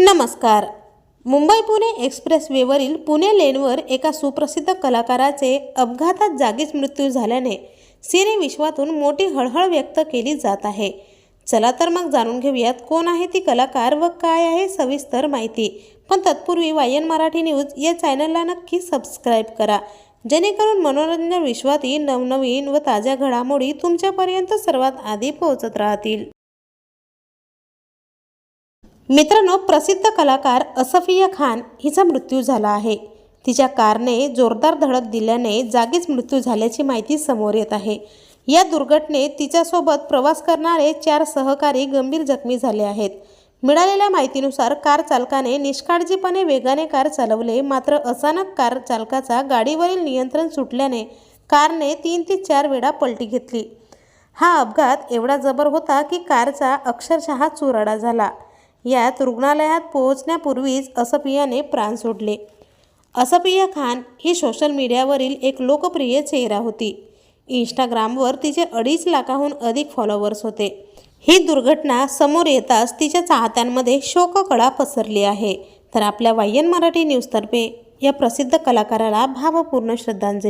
नमस्कार. मुंबई पुणे एक्सप्रेसवेवरील पुणे लेनवर एका सुप्रसिद्ध कलाकाराचे अपघातात जागीच मृत्यू झाल्याने सिनेविश्वातून मोठी हळहळ व्यक्त केली जात आहे. चला तर मग जाणून घेऊयात कोण आहे ती कलाकार व काय आहे सविस्तर माहिती. पण तत्पूर्वी वायन मराठी न्यूज या चॅनलला नक्की सबस्क्राईब करा. जेणेकरून मनोरंजन विश्वातील नवनवीन व ताज्या घडामोडी तुमच्यापर्यंत सर्वात आधी पोहोचत राहतील. मित्रांनो प्रसिद्ध कलाकार असफिया खान हिचा मृत्यू झाला आहे. तिच्या कारने जोरदार धडक दिल्याने जागीच मृत्यू झाल्याची माहिती समोर येत आहे. या दुर्घटनेत तिच्यासोबत प्रवास करणारे चार सहकारी गंभीर जखमी झाले आहेत. मिळालेल्या माहितीनुसार कार चालकाने निष्काळजीपणे वेगाने कार चालवले मात्र अचानक कार चालकाचा गाडीवरील नियंत्रण सुटल्याने कारने तीन ते चार वेळा पलटी घेतली. हा अपघात एवढा जबर होता की कारचा अक्षरशः चुराडा झाला. यात रुग्णालयात पोहोचण्यापूर्वीच असपियाने प्राण सोडले. असपिया खान ही सोशल मीडियावरील एक लोकप्रिय चेहरा होती. इंस्टाग्रामवर तिचे अडीच लाखाहून अधिक फॉलोअर्स होते. ही दुर्घटना समोर येताच तिच्या चाहत्यांमध्ये शोककळा पसरली आहे. तर आपल्या वायन मराठी न्यूजतर्फे या प्रसिद्ध कलाकाराला भावपूर्ण श्रद्धांजली.